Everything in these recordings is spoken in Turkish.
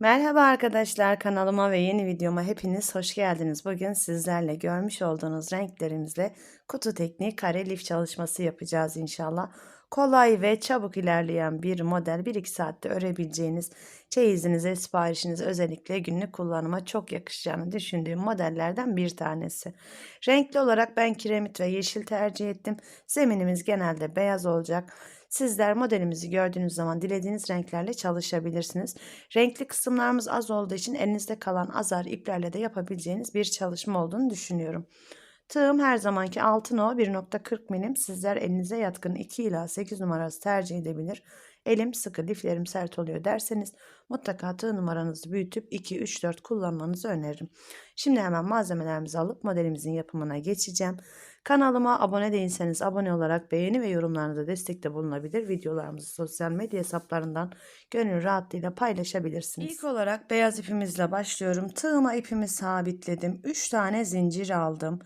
Merhaba arkadaşlar kanalıma ve yeni videoma hepiniz hoş geldiniz. Bugün sizlerle görmüş olduğunuz renklerimizle kutu tekniği kare lif çalışması yapacağız inşallah. Kolay ve çabuk ilerleyen bir model 1-2 saatte örebileceğiniz çeyizinize siparişiniz özellikle günlük kullanıma çok yakışacağını düşündüğüm modellerden bir tanesi. Renkli olarak ben kiremit ve yeşil tercih ettim. Zeminimiz genelde beyaz olacak. Sizler modelimizi gördüğünüz zaman dilediğiniz renklerle çalışabilirsiniz. Renkli kısımlarımız az olduğu için elinizde kalan azar iplerle de yapabileceğiniz bir çalışma olduğunu düşünüyorum. Tığım her zamanki altın o 1.40 milim. Sizler elinize yatkın 2 ila 8 numarası tercih edebilir. Elim sıkı, liflerim sert oluyor derseniz mutlaka tığ numaranızı büyütüp 2, 3, 4 kullanmanızı öneririm. Şimdi hemen malzemelerimizi alıp modelimizin yapımına geçeceğim. Kanalıma abone değilseniz abone olarak beğeni ve yorumlarınızda destekte bulunabilir. Videolarımızı sosyal medya hesaplarından gönül rahatlığıyla paylaşabilirsiniz. İlk olarak beyaz ipimizle başlıyorum. Tığıma ipimi sabitledim. 3 tane zincir aldım.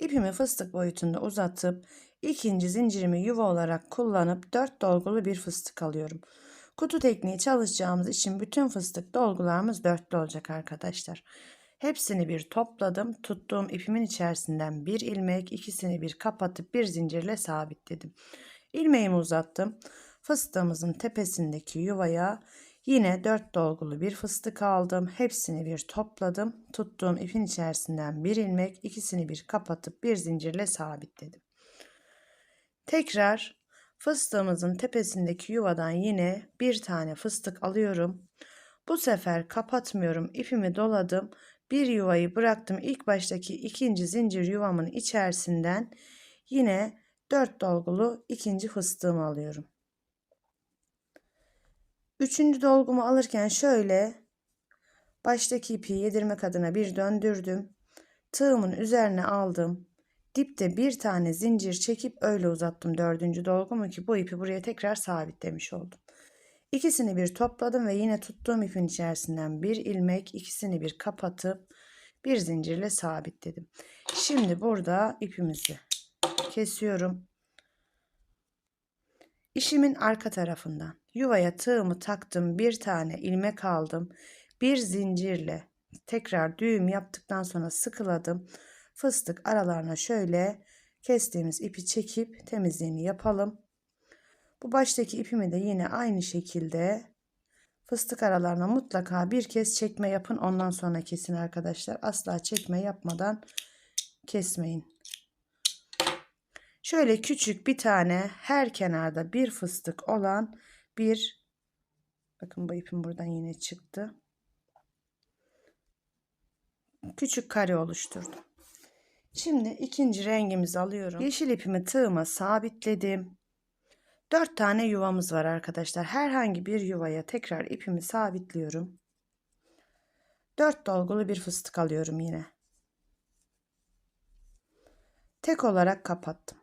İpimi fıstık boyutunda uzatıp ikinci zincirimi yuva olarak kullanıp 4 dolgulu bir fıstık alıyorum. Kutu tekniği çalışacağımız için bütün fıstık dolgularımız dörtlü olacak arkadaşlar. Hepsini bir topladım. Tuttuğum ipimin içerisinden bir ilmek, ikisini bir kapatıp bir zincirle sabitledim. İlmeğimi uzattım. Fıstığımızın tepesindeki yuvaya yine dört dolgulu bir fıstık aldım. Hepsini bir topladım. Tuttuğum ipin içerisinden bir ilmek, ikisini bir kapatıp bir zincirle sabitledim. Tekrar fıstığımızın tepesindeki yuvadan yine bir tane fıstık alıyorum. Bu sefer kapatmıyorum. İpimi doladım bir yuvayı bıraktım. İlk baştaki ikinci zincir yuvamın içerisinden yine 4 dolgulu ikinci fıstığımı alıyorum. Üçüncü dolgumu alırken şöyle baştaki ipi yedirmek adına bir döndürdüm. Tığımın üzerine aldım. Dipte bir tane zincir çekip öyle uzattım dördüncü dolgumu ki bu ipi buraya tekrar sabitlemiş oldum. İkisini bir topladım ve yine tuttuğum ipin içerisinden bir ilmek, ikisini bir kapatıp bir zincirle sabitledim. Şimdi burada ipimizi kesiyorum. İşimin arka tarafından yuvaya tığımı taktım. Bir tane ilmek aldım. Bir zincirle tekrar düğüm yaptıktan sonra sıkıladım. Fıstık aralarına şöyle kestiğimiz ipi çekip temizliğini yapalım. Bu baştaki ipimi de yine aynı şekilde fıstık aralarına mutlaka bir kez çekme yapın. Ondan sonra kesin arkadaşlar. Asla çekme yapmadan kesmeyin. Şöyle küçük bir tane her kenarda bir fıstık olan bir bakın bu ipim buradan yine çıktı. Küçük kare oluşturdum. Şimdi ikinci rengimizi alıyorum. Yeşil ipimi tığıma sabitledim. 4 tane yuvamız var arkadaşlar. Herhangi bir yuvaya tekrar ipimi sabitliyorum. 4 dolgulu bir fıstık alıyorum yine. Tek olarak kapattım.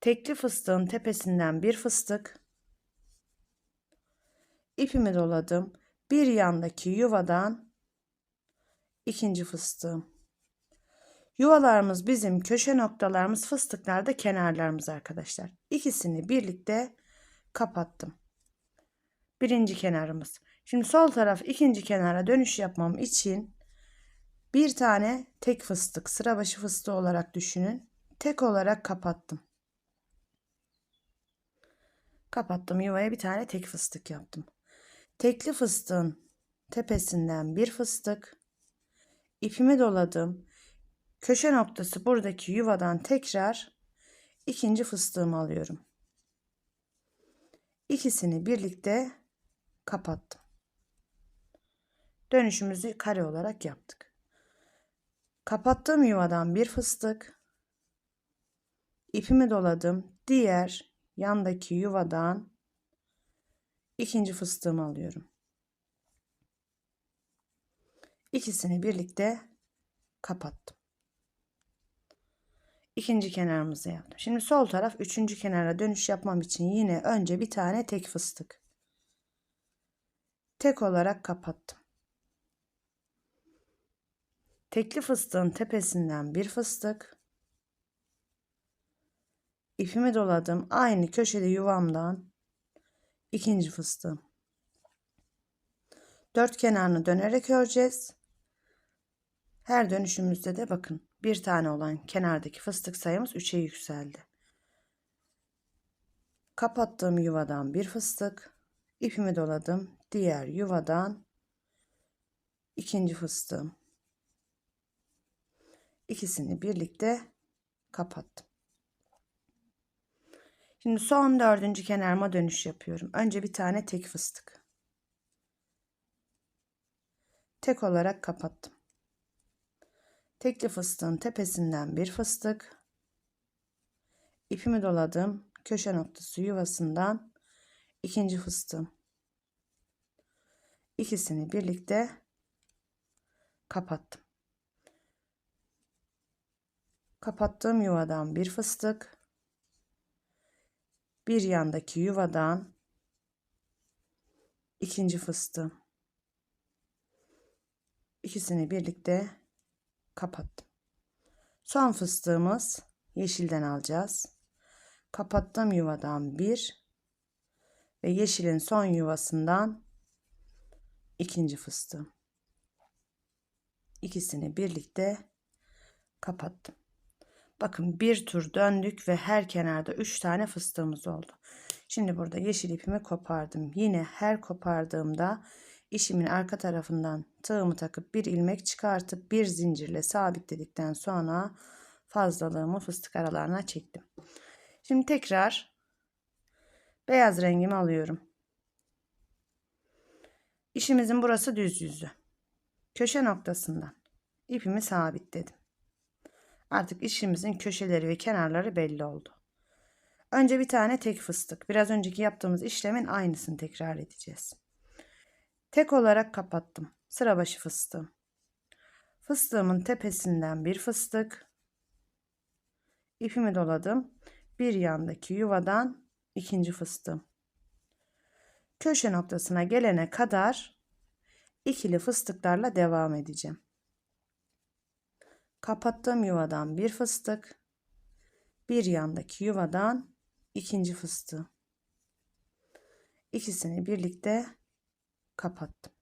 Tekli fıstığın tepesinden bir fıstık. İpimi doladım. Bir yandaki yuvadan ikinci fıstığım. Yuvalarımız bizim köşe noktalarımız fıstıklar da kenarlarımız arkadaşlar. İkisini birlikte kapattım. Birinci kenarımız. Şimdi sol taraf ikinci kenara dönüş yapmam için bir tane tek fıstık sıra başı fıstığı olarak düşünün. Tek olarak kapattım. Kapattım yuvaya bir tane tek fıstık yaptım. Tekli fıstığın tepesinden bir fıstık. ipimi doladım. Köşe noktası buradaki yuvadan tekrar ikinci fıstığımı alıyorum. İkisini birlikte kapattım. Dönüşümüzü kare olarak yaptık. Kapattığım yuvadan bir fıstık, ipimi doladım. Diğer yandaki yuvadan ikinci fıstığımı alıyorum. İkisini birlikte kapattım ikinci kenarımızı yaptım. Şimdi sol taraf üçüncü kenara dönüş yapmam için yine önce bir tane tek fıstık. Tek olarak kapattım. Tekli fıstığın tepesinden bir fıstık. İpimi doladım. Aynı köşede yuvamdan ikinci fıstığım. Dört kenarını dönerek öreceğiz. Her dönüşümüzde de bakın bir tane olan kenardaki fıstık sayımız 3'e yükseldi. Kapattığım yuvadan bir fıstık, ipimi doladım. Diğer yuvadan ikinci fıstığım. İkisini birlikte kapattım. Şimdi son dördüncü kenarıma dönüş yapıyorum. Önce bir tane tek fıstık. Tek olarak kapattım. Tekli fıstığın tepesinden bir fıstık. İpimi doladım. Köşe noktası yuvasından ikinci fıstığım. İkisini birlikte kapattım. Kapattığım yuvadan bir fıstık. Bir yandaki yuvadan ikinci fıstığım. İkisini birlikte kapattım. Son fıstığımız yeşilden alacağız. Kapattığım yuvadan bir ve yeşilin son yuvasından ikinci fıstığım. İkisini birlikte kapattım. Bakın bir tur döndük ve her kenarda 3 tane fıstığımız oldu. Şimdi burada yeşil ipimi kopardım. Yine her kopardığımda işimin arka tarafından tığımı takıp bir ilmek çıkartıp bir zincirle sabitledikten sonra fazlalığımı fıstık aralarına çektim. Şimdi tekrar beyaz rengimi alıyorum. İşimizin burası düz yüzü. Köşe noktasından ipimi sabitledim. Artık işimizin köşeleri ve kenarları belli oldu. Önce bir tane tek fıstık. Biraz önceki yaptığımız işlemin aynısını tekrar edeceğiz. Tek olarak kapattım. Sıra başı fıstığım. Fıstığımın tepesinden bir fıstık. İpimi doladım. Bir yandaki yuvadan ikinci fıstığım. Köşe noktasına gelene kadar ikili fıstıklarla devam edeceğim. Kapattığım yuvadan bir fıstık. Bir yandaki yuvadan ikinci fıstığı. İkisini birlikte kapattım.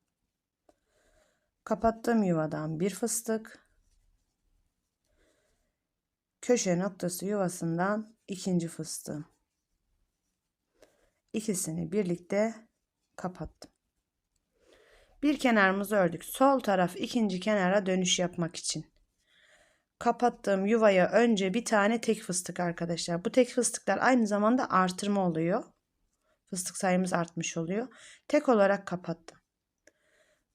Kapattığım yuvadan bir fıstık. Köşe noktası yuvasından ikinci fıstığım. İkisini birlikte kapattım. Bir kenarımızı ördük. Sol taraf ikinci kenara dönüş yapmak için. Kapattığım yuvaya önce bir tane tek fıstık arkadaşlar. Bu tek fıstıklar aynı zamanda artırma oluyor. Fıstık sayımız artmış oluyor. Tek olarak kapattım.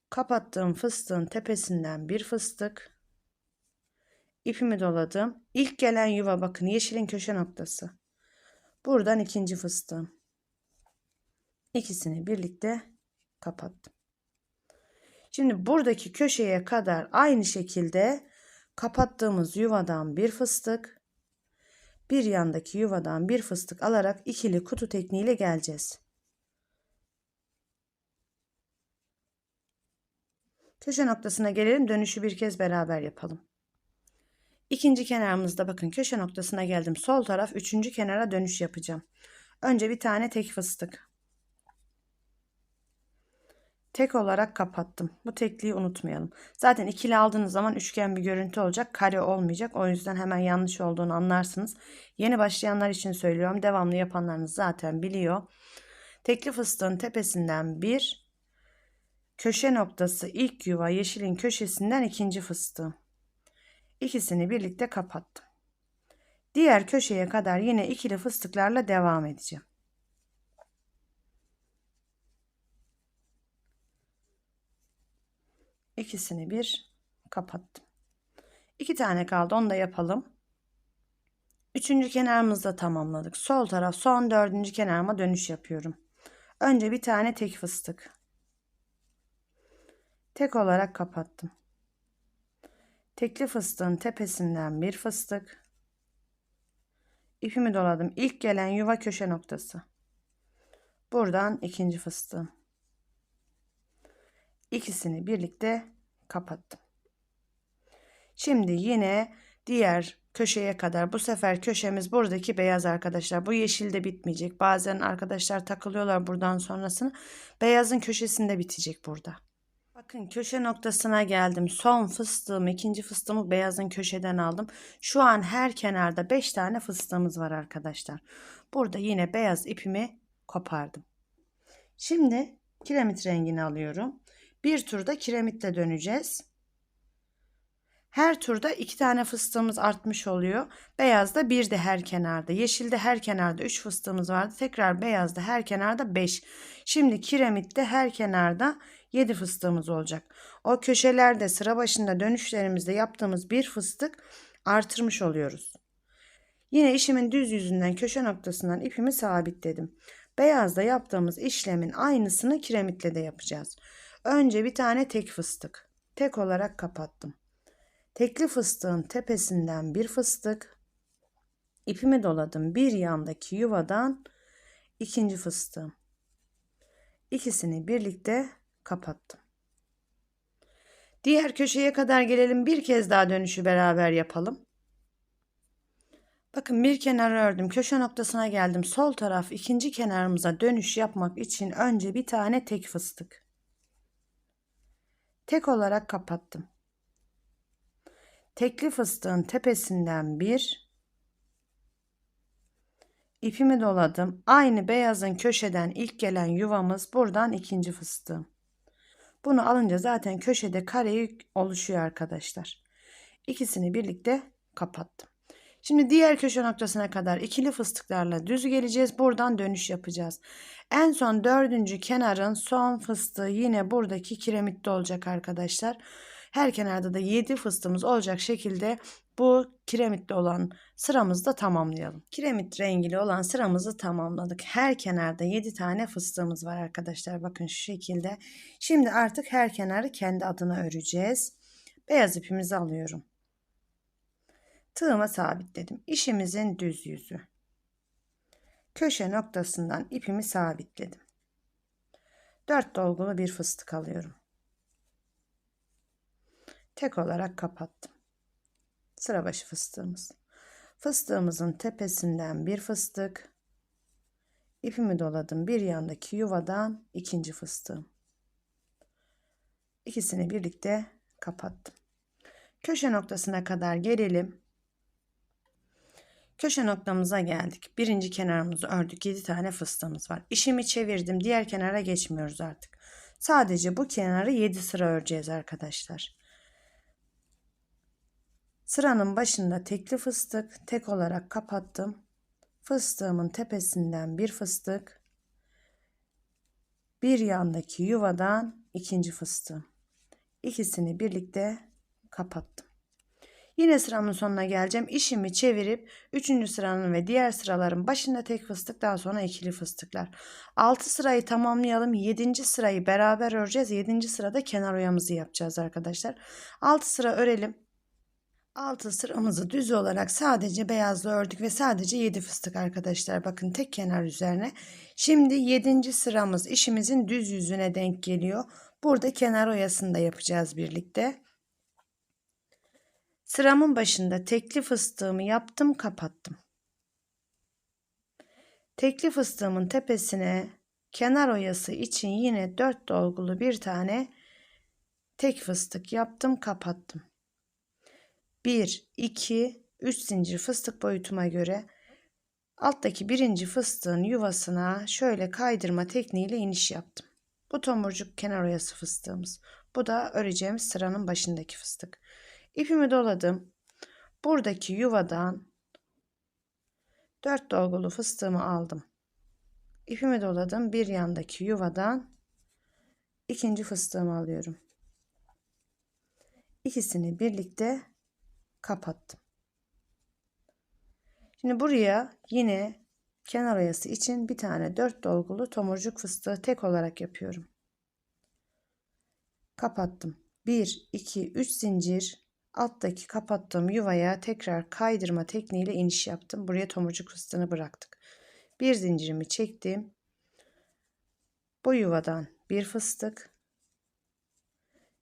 Kapattığım fıstığın tepesinden bir fıstık. İpimi doladım. İlk gelen yuva bakın yeşilin köşe noktası. Buradan ikinci fıstığım. İkisini birlikte kapattım. Şimdi buradaki köşeye kadar aynı şekilde kapattığımız yuvadan bir fıstık, bir yandaki yuvadan bir fıstık alarak ikili kutu tekniğiyle geleceğiz. Köşe noktasına gelelim. Dönüşü bir kez beraber yapalım. İkinci kenarımızda bakın köşe noktasına geldim. Sol taraf üçüncü kenara dönüş yapacağım. Önce bir tane tek fıstık. Tek olarak kapattım. Bu tekliği unutmayalım. Zaten ikili aldığınız zaman üçgen bir görüntü olacak. Kare olmayacak. O yüzden hemen yanlış olduğunu anlarsınız. Yeni başlayanlar için söylüyorum. Devamlı yapanlarınız zaten biliyor. Tekli fıstığın tepesinden bir, köşe noktası ilk yuva yeşilin köşesinden ikinci fıstığı. İkisini birlikte kapattım. Diğer köşeye kadar yine ikili fıstıklarla devam edeceğim. İkisini bir kapattım. İki tane kaldı onu da yapalım. Üçüncü kenarımızda tamamladık. Sol taraf son dördüncü kenarıma dönüş yapıyorum. Önce bir tane tek fıstık. Tek olarak kapattım. Tekli fıstığın tepesinden bir fıstık. İpimi doladım. İlk gelen yuva köşe noktası. Buradan ikinci fıstığım. İkisini birlikte kapattım. Şimdi yine diğer köşeye kadar. Bu sefer köşemiz buradaki beyaz arkadaşlar. Bu yeşil de bitmeyecek. Bazen arkadaşlar takılıyorlar buradan sonrasını. Beyazın köşesinde bitecek burada. Bakın köşe noktasına geldim. Son fıstığımı, ikinci fıstığımı beyazın köşeden aldım. Şu an her kenarda 5 tane fıstığımız var arkadaşlar. Burada yine beyaz ipimi kopardım. Şimdi kiremit rengini alıyorum. Bir turda kiremitle döneceğiz. Her turda iki tane fıstığımız artmış oluyor. Beyazda bir de her kenarda. Yeşilde her kenarda 3 fıstığımız vardı. Tekrar beyazda her kenarda 5. Şimdi kiremitte her kenarda 7 fıstığımız olacak. O köşelerde sıra başında dönüşlerimizde yaptığımız bir fıstık artırmış oluyoruz. Yine işimin düz yüzünden köşe noktasından ipimi sabitledim. Beyazda yaptığımız işlemin aynısını kiremitle de yapacağız. Önce bir tane tek fıstık. Tek olarak kapattım. Tekli fıstığın tepesinden bir fıstık. İpimi doladım. Bir yandaki yuvadan ikinci fıstığım. İkisini birlikte kapattım. Diğer köşeye kadar gelelim. Bir kez daha dönüşü beraber yapalım. Bakın bir kenar ördüm. Köşe noktasına geldim. Sol taraf ikinci kenarımıza dönüş yapmak için önce bir tane tek fıstık. Tek olarak kapattım. Tekli fıstığın tepesinden bir ipimi doladım. Aynı beyazın köşeden ilk gelen yuvamız buradan ikinci fıstığım. Bunu alınca zaten köşede kare oluşuyor arkadaşlar. İkisini birlikte kapattım. Şimdi diğer köşe noktasına kadar ikili fıstıklarla düz geleceğiz. Buradan dönüş yapacağız. En son dördüncü kenarın son fıstığı yine buradaki kiremitte olacak arkadaşlar. Her kenarda da 7 fıstığımız olacak şekilde bu kiremitli olan sıramızı da tamamlayalım. Kiremit rengili olan sıramızı tamamladık. Her kenarda 7 tane fıstığımız var arkadaşlar. Bakın şu şekilde. Şimdi artık her kenarı kendi adına öreceğiz. Beyaz ipimizi alıyorum. Tığıma sabitledim. İşimizin düz yüzü. Köşe noktasından ipimi sabitledim. 4 dolgulu bir fıstık alıyorum. Tek olarak kapattım. Sıra başı fıstığımız. Fıstığımızın tepesinden bir fıstık. İpimi doladım. Bir yandaki yuvadan ikinci fıstığım. İkisini birlikte kapattım. Köşe noktasına kadar gelelim. Köşe noktamıza geldik. Birinci kenarımızı ördük. 7 tane fıstığımız var. İşimi çevirdim. Diğer kenara geçmiyoruz artık. Sadece bu kenarı 7 sıra öreceğiz arkadaşlar. Sıranın başında tekli fıstık tek olarak kapattım. Fıstığımın tepesinden bir fıstık. Bir yandaki yuvadan ikinci fıstığım. İkisini birlikte kapattım. Yine sıramın sonuna geleceğim. İşimi çevirip 3. sıranın ve diğer sıraların başında tek fıstık daha sonra ikili fıstıklar. 6 sırayı tamamlayalım. 7. sırayı beraber öreceğiz. 7. sırada kenar oyamızı yapacağız arkadaşlar. 6 sıra örelim. 6 sıramızı düz olarak sadece beyazla ördük ve sadece 7 fıstık arkadaşlar. Bakın tek kenar üzerine. Şimdi 7. sıramız işimizin düz yüzüne denk geliyor. Burada kenar oyasını da yapacağız birlikte. Sıramın başında tekli fıstığımı yaptım, kapattım. Tekli fıstığımın tepesine kenar oyası için yine 4 dolgulu bir tane tek fıstık yaptım, kapattım. 1, 2, 3 zincir fıstık boyutuma göre alttaki birinci fıstığın yuvasına şöyle kaydırma tekniğiyle iniş yaptım. Bu tomurcuk kenar oyası fıstığımız. Bu da öreceğimiz sıranın başındaki fıstık. İpimi doladım. Buradaki yuvadan 4 dolgulu fıstığımı aldım. İpimi doladım. Bir yandaki yuvadan ikinci fıstığımı alıyorum. İkisini birlikte kapattım. Şimdi buraya yine kenar oyası için bir tane 4 dolgulu tomurcuk fıstığı tek olarak yapıyorum. Kapattım. 1 2 3 zincir alttaki kapattığım yuvaya tekrar kaydırma tekniğiyle iniş yaptım. Buraya tomurcuk fıstığını bıraktık. Bir zincirimi çektim. Bu yuvadan bir fıstık.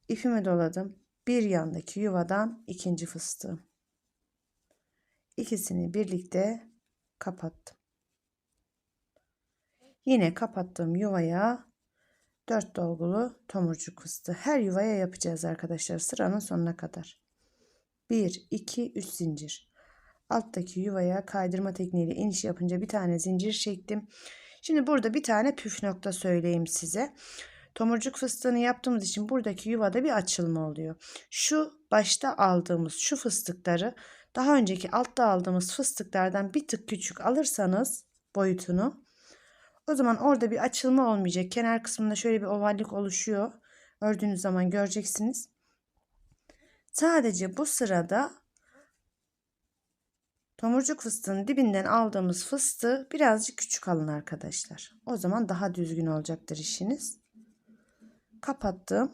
ipimi doladım. Bir yandaki yuvadan ikinci fıstığım. İkisini birlikte kapattım. Yine kapattığım yuvaya 4 dolgulu tomurcuk fıstığı. Her yuvaya yapacağız arkadaşlar sıranın sonuna kadar. 1, 2, 3 zincir. Alttaki yuvaya kaydırma tekniğiyle iniş yapınca bir tane zincir çektim. Şimdi burada bir tane püf nokta söyleyeyim size. Tomurcuk fıstığını yaptığımız için buradaki yuvada bir açılma oluyor. Şu başta aldığımız şu fıstıkları daha önceki altta aldığımız fıstıklardan bir tık küçük alırsanız boyutunu o zaman orada bir açılma olmayacak. Kenar kısmında şöyle bir ovallik oluşuyor. Ördüğünüz zaman göreceksiniz. Sadece bu sırada tomurcuk fıstığın dibinden aldığımız fıstığı birazcık küçük alın arkadaşlar. O zaman daha düzgün olacaktır işiniz. Kapattım.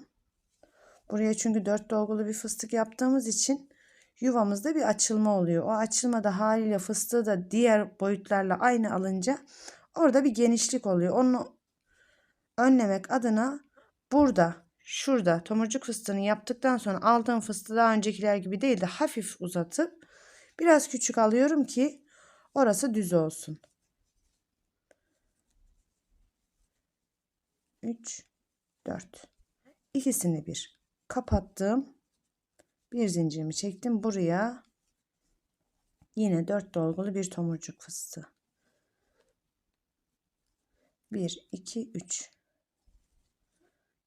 Buraya çünkü dört dolgulu bir fıstık yaptığımız için yuvamızda bir açılma oluyor. O açılma da haliyle fıstığı da diğer boyutlarla aynı alınca orada bir genişlik oluyor. Onu önlemek adına burada şurada tomurcuk fıstığını yaptıktan sonra aldığım fıstığı daha öncekiler gibi değil de hafif uzatıp biraz küçük alıyorum ki orası düz olsun. 3 4 ikisini bir kapattım. Bir zincirimi çektim buraya. Yine 4 dolgulu bir tomurcuk fıstığı. 1 2 3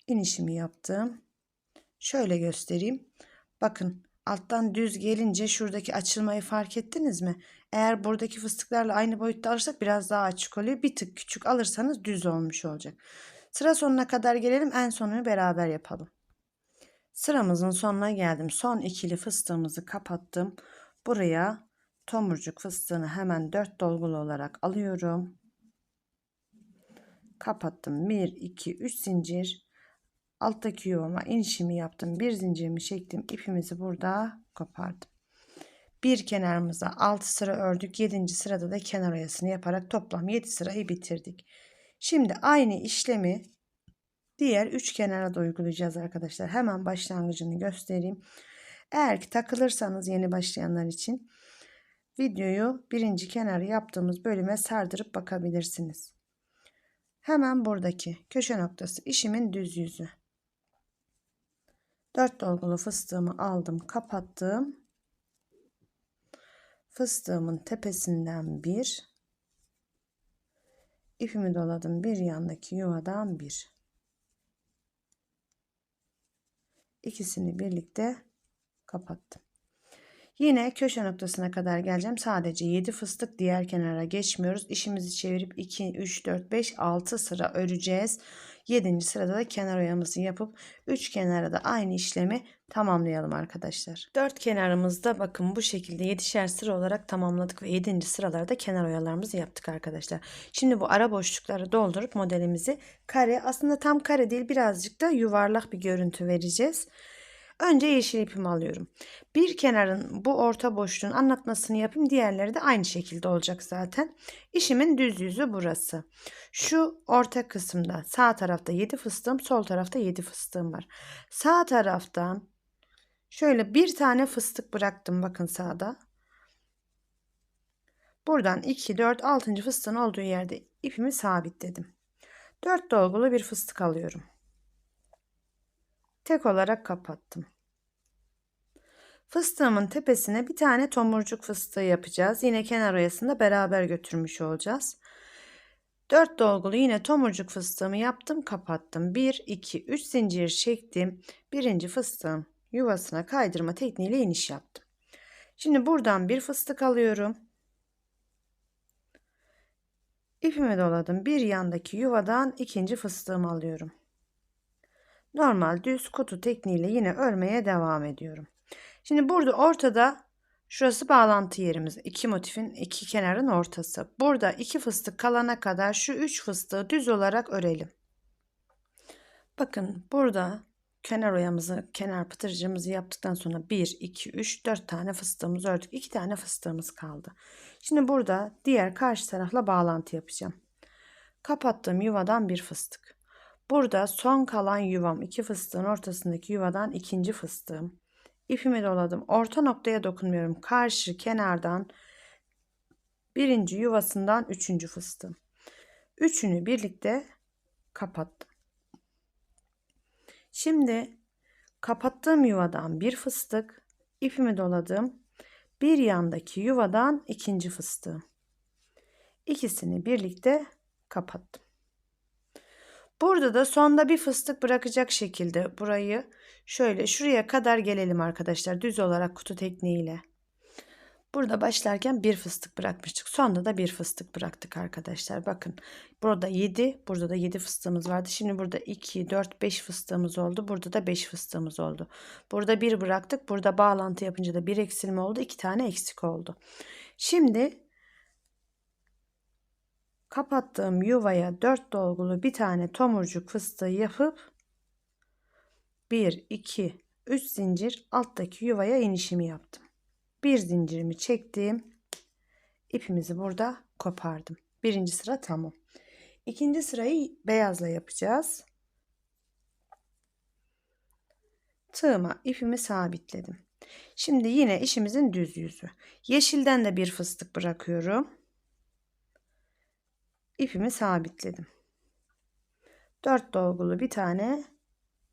inişimi yaptım. Şöyle göstereyim. Bakın alttan düz gelince şuradaki açılmayı fark ettiniz mi? Eğer buradaki fıstıklarla aynı boyutta alırsak biraz daha açık oluyor. Bir tık küçük alırsanız düz olmuş olacak. Sıra sonuna kadar gelelim. En sonunu beraber yapalım. Sıramızın sonuna geldim. Son ikili fıstığımızı kapattım. Buraya tomurcuk fıstığını hemen 4 dolgulu olarak alıyorum. Kapattım. 1, 2, 3 zincir. Alttaki yuvama inişimi yaptım. Bir zincirimi çektim. İpimizi burada kopardım. Bir kenarımıza 6 sıra ördük. 7. sırada da kenar oyasını yaparak toplam 7 sırayı bitirdik. Şimdi aynı işlemi diğer üç kenara da uygulayacağız arkadaşlar. Hemen başlangıcını göstereyim. Eğer ki takılırsanız yeni başlayanlar için videoyu birinci kenarı yaptığımız bölüme sardırıp bakabilirsiniz. Hemen buradaki köşe noktası işimin düz yüzü. 4 dolgulu fıstığımı aldım, kapattım. Fıstığımın tepesinden bir, ipimi doladım bir yandaki yuvadan bir. İkisini birlikte kapattım. Yine köşe noktasına kadar geleceğim. Sadece 7 fıstık diğer kenara geçmiyoruz. İşimizi çevirip 2, 3, 4, 5, 6 sıra öreceğiz. 7. sırada da kenar oyamızı yapıp 3 kenara da aynı işlemi tamamlayalım arkadaşlar. 4 kenarımızda bakın bu şekilde 7'şer sıra olarak tamamladık ve 7. sıralarda kenar oyalarımızı yaptık arkadaşlar. Şimdi bu ara boşlukları doldurup modelimizi kare aslında tam kare değil birazcık da yuvarlak bir görüntü vereceğiz. Önce yeşil ipimi alıyorum. Bir kenarın bu orta boşluğun anlatmasını yapayım. Diğerleri de aynı şekilde olacak zaten. İşimin düz yüzü burası. Şu orta kısımda sağ tarafta 7 fıstığım, sol tarafta 7 fıstığım var. Sağ taraftan şöyle bir tane fıstık bıraktım bakın sağda. Buradan 2, 4, 6. fıstığın olduğu yerde ipimi sabitledim. 4 dolgulu bir fıstık alıyorum tek olarak kapattım. Fıstığımın tepesine bir tane tomurcuk fıstığı yapacağız. Yine kenar oyasında beraber götürmüş olacağız. 4 dolgulu yine tomurcuk fıstığımı yaptım kapattım. 1 2 3 zincir çektim. Birinci fıstığım yuvasına kaydırma tekniğiyle iniş yaptım. Şimdi buradan bir fıstık alıyorum. İpimi doladım. Bir yandaki yuvadan ikinci fıstığımı alıyorum normal düz kutu tekniğiyle yine örmeye devam ediyorum. Şimdi burada ortada şurası bağlantı yerimiz. İki motifin iki kenarın ortası. Burada iki fıstık kalana kadar şu üç fıstığı düz olarak örelim. Bakın burada kenar oyamızı, kenar pıtırcığımızı yaptıktan sonra 1, 2, 3, 4 tane fıstığımızı ördük. 2 tane fıstığımız kaldı. Şimdi burada diğer karşı tarafla bağlantı yapacağım. Kapattığım yuvadan bir fıstık. Burada son kalan yuvam iki fıstığın ortasındaki yuvadan ikinci fıstığım. İpimi doladım. Orta noktaya dokunmuyorum. Karşı kenardan birinci yuvasından üçüncü fıstığım. Üçünü birlikte kapattım. Şimdi kapattığım yuvadan bir fıstık, ipimi doladım. Bir yandaki yuvadan ikinci fıstığım. İkisini birlikte kapattım. Burada da sonda bir fıstık bırakacak şekilde burayı şöyle şuraya kadar gelelim arkadaşlar düz olarak kutu tekniğiyle. Burada başlarken bir fıstık bırakmıştık. Sonda da bir fıstık bıraktık arkadaşlar. Bakın burada 7, burada da 7 fıstığımız vardı. Şimdi burada 2, 4, 5 fıstığımız oldu. Burada da 5 fıstığımız oldu. Burada bir bıraktık. Burada bağlantı yapınca da bir eksilme oldu. 2 tane eksik oldu. Şimdi kapattığım yuvaya 4 dolgulu bir tane tomurcuk fıstığı yapıp 1, 2, 3 zincir alttaki yuvaya inişimi yaptım bir zincirimi çektim. İpimizi burada kopardım. Birinci sıra tamam. İkinci sırayı beyazla yapacağız. Tığıma ipimi sabitledim. Şimdi yine işimizin düz yüzü. Yeşilden de bir fıstık bırakıyorum. İpimi sabitledim. Dört dolgulu bir tane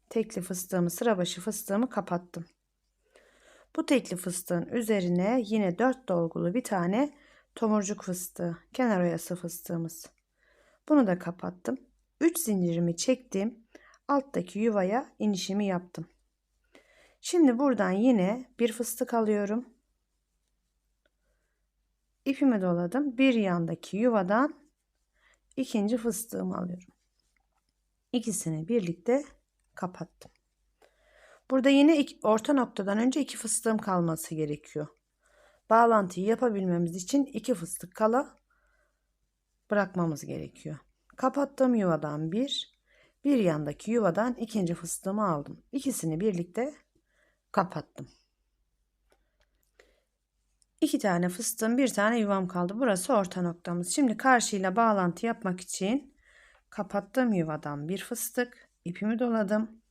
tekli fıstığımı sıra başı fıstığımı kapattım. Bu tekli fıstığın üzerine yine 4 dolgulu bir tane tomurcuk fıstığı, kenar oyası fıstığımız. Bunu da kapattım. 3 zincirimi çektim. Alttaki yuvaya inişimi yaptım. Şimdi buradan yine bir fıstık alıyorum. İpimi doladım. Bir yandaki yuvadan ikinci fıstığımı alıyorum. İkisini birlikte kapattım. Burada yine iki, orta noktadan önce iki fıstığım kalması gerekiyor. Bağlantıyı yapabilmemiz için iki fıstık kala bırakmamız gerekiyor. Kapattığım yuvadan bir, bir yandaki yuvadan ikinci fıstığımı aldım. İkisini birlikte kapattım. İki tane fıstığım, bir tane yuvam kaldı. Burası orta noktamız. Şimdi karşıyla bağlantı yapmak için kapattığım yuvadan bir fıstık, ipimi doladım.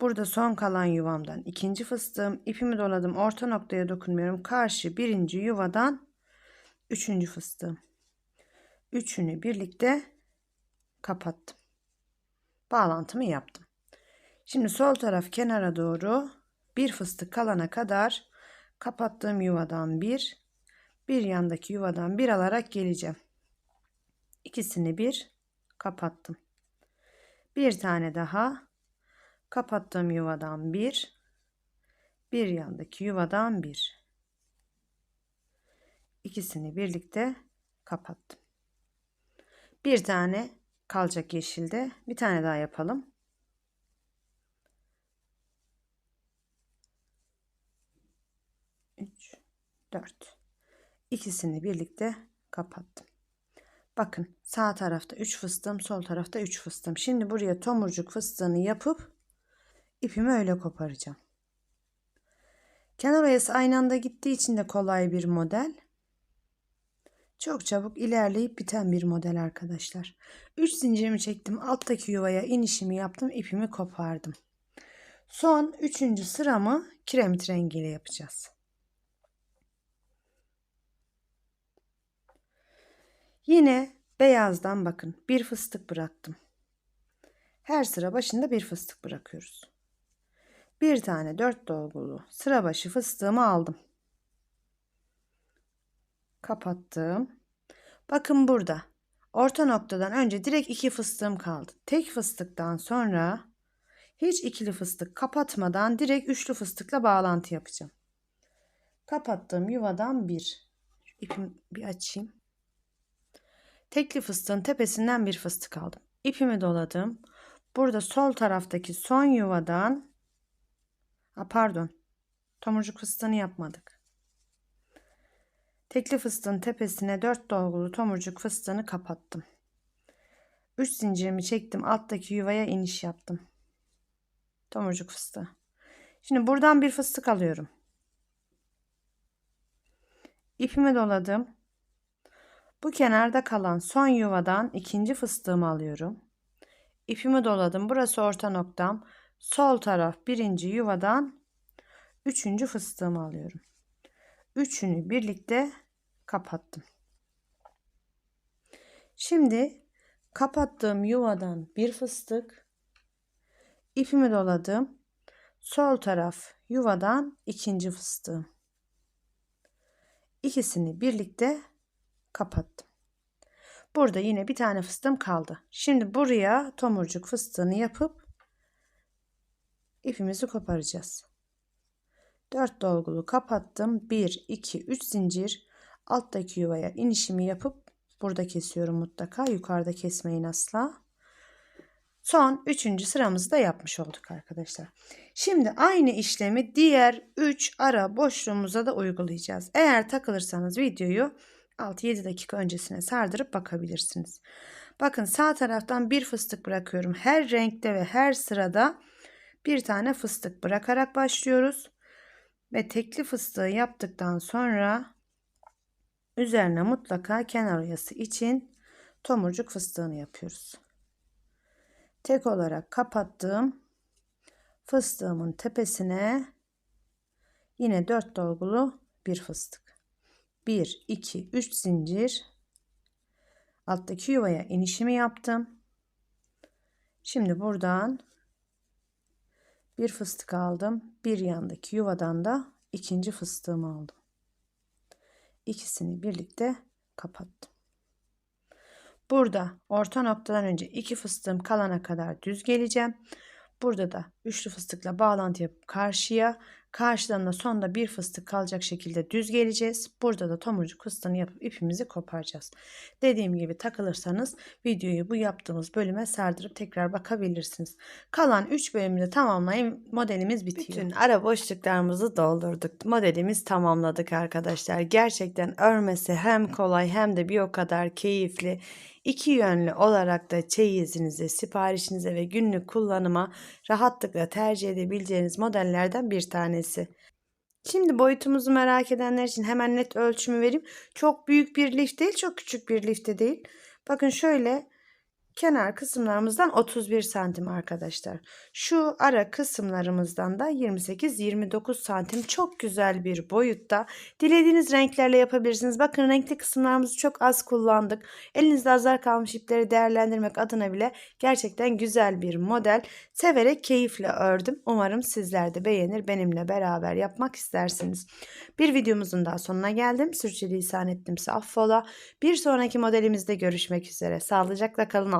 Burada son kalan yuvamdan ikinci fıstığım. ipimi doladım. Orta noktaya dokunmuyorum. Karşı birinci yuvadan üçüncü fıstığım. Üçünü birlikte kapattım. Bağlantımı yaptım. Şimdi sol taraf kenara doğru bir fıstık kalana kadar kapattığım yuvadan bir, bir yandaki yuvadan bir alarak geleceğim. İkisini bir kapattım. Bir tane daha Kapattığım yuvadan bir, bir yandaki yuvadan bir. İkisini birlikte kapattım. Bir tane kalacak yeşilde. Bir tane daha yapalım. 4. İkisini birlikte kapattım. Bakın sağ tarafta 3 fıstığım, sol tarafta 3 fıstığım. Şimdi buraya tomurcuk fıstığını yapıp ipimi öyle koparacağım. Kenar oyası aynı anda gittiği için de kolay bir model. Çok çabuk ilerleyip biten bir model arkadaşlar. 3 zincirimi çektim. Alttaki yuvaya inişimi yaptım. ipimi kopardım. Son 3. sıramı kiremit rengiyle yapacağız. Yine beyazdan bakın bir fıstık bıraktım. Her sıra başında bir fıstık bırakıyoruz bir tane dört dolgulu sıra başı fıstığımı aldım. Kapattım. Bakın burada. Orta noktadan önce direkt iki fıstığım kaldı. Tek fıstıktan sonra hiç ikili fıstık kapatmadan direkt üçlü fıstıkla bağlantı yapacağım. Kapattığım yuvadan bir. İpimi bir açayım. Tekli fıstığın tepesinden bir fıstık aldım. İpimi doladım. Burada sol taraftaki son yuvadan Ha, pardon. Tomurcuk fıstığını yapmadık. Tekli fıstığın tepesine 4 dolgulu tomurcuk fıstığını kapattım. 3 zincirimi çektim. Alttaki yuvaya iniş yaptım. Tomurcuk fıstığı. Şimdi buradan bir fıstık alıyorum. İpimi doladım. Bu kenarda kalan son yuvadan ikinci fıstığımı alıyorum. İpimi doladım. Burası orta noktam. Sol taraf birinci yuvadan üçüncü fıstığımı alıyorum. üçünü birlikte kapattım. Şimdi kapattığım yuvadan bir fıstık ipimi doladım. Sol taraf yuvadan ikinci fıstığım. İkisini birlikte kapattım. Burada yine bir tane fıstığım kaldı. Şimdi buraya tomurcuk fıstığını yapıp ipimizi koparacağız. 4 dolgulu kapattım. 1, 2, 3 zincir alttaki yuvaya inişimi yapıp burada kesiyorum mutlaka. Yukarıda kesmeyin asla. Son 3. sıramızı da yapmış olduk arkadaşlar. Şimdi aynı işlemi diğer 3 ara boşluğumuza da uygulayacağız. Eğer takılırsanız videoyu 6-7 dakika öncesine sardırıp bakabilirsiniz. Bakın sağ taraftan bir fıstık bırakıyorum. Her renkte ve her sırada bir tane fıstık bırakarak başlıyoruz. Ve tekli fıstığı yaptıktan sonra üzerine mutlaka kenar oyası için tomurcuk fıstığını yapıyoruz. Tek olarak kapattığım fıstığımın tepesine yine 4 dolgulu bir fıstık. 1, 2, 3 zincir alttaki yuvaya inişimi yaptım. Şimdi buradan bir fıstık aldım. Bir yandaki yuvadan da ikinci fıstığımı aldım. İkisini birlikte kapattım. Burada orta noktadan önce iki fıstığım kalana kadar düz geleceğim. Burada da üçlü fıstıkla bağlantı yapıp karşıya, karşıdan da sonda bir fıstık kalacak şekilde düz geleceğiz. Burada da tomurcuk fıstığını yapıp ipimizi koparacağız. Dediğim gibi takılırsanız videoyu bu yaptığımız bölüme sardırıp tekrar bakabilirsiniz. Kalan 3 bölümü de tamamlayın modelimiz bitiyor. Bütün ara boşluklarımızı doldurduk. Modelimiz tamamladık arkadaşlar. Gerçekten örmesi hem kolay hem de bir o kadar keyifli. İki yönlü olarak da çeyizinize, siparişinize ve günlük kullanıma rahatlıkla tercih edebileceğiniz modellerden bir tanesi. Şimdi boyutumuzu merak edenler için hemen net ölçümü vereyim. Çok büyük bir lif değil, çok küçük bir lif de değil. Bakın şöyle kenar kısımlarımızdan 31 santim arkadaşlar. Şu ara kısımlarımızdan da 28-29 santim çok güzel bir boyutta. Dilediğiniz renklerle yapabilirsiniz. Bakın renkli kısımlarımızı çok az kullandık. Elinizde azar kalmış ipleri değerlendirmek adına bile gerçekten güzel bir model. Severek keyifle ördüm. Umarım sizler de beğenir benimle beraber yapmak istersiniz. Bir videomuzun daha sonuna geldim. Sürçülisan ettimse affola. Bir sonraki modelimizde görüşmek üzere. Sağlıcakla kalın.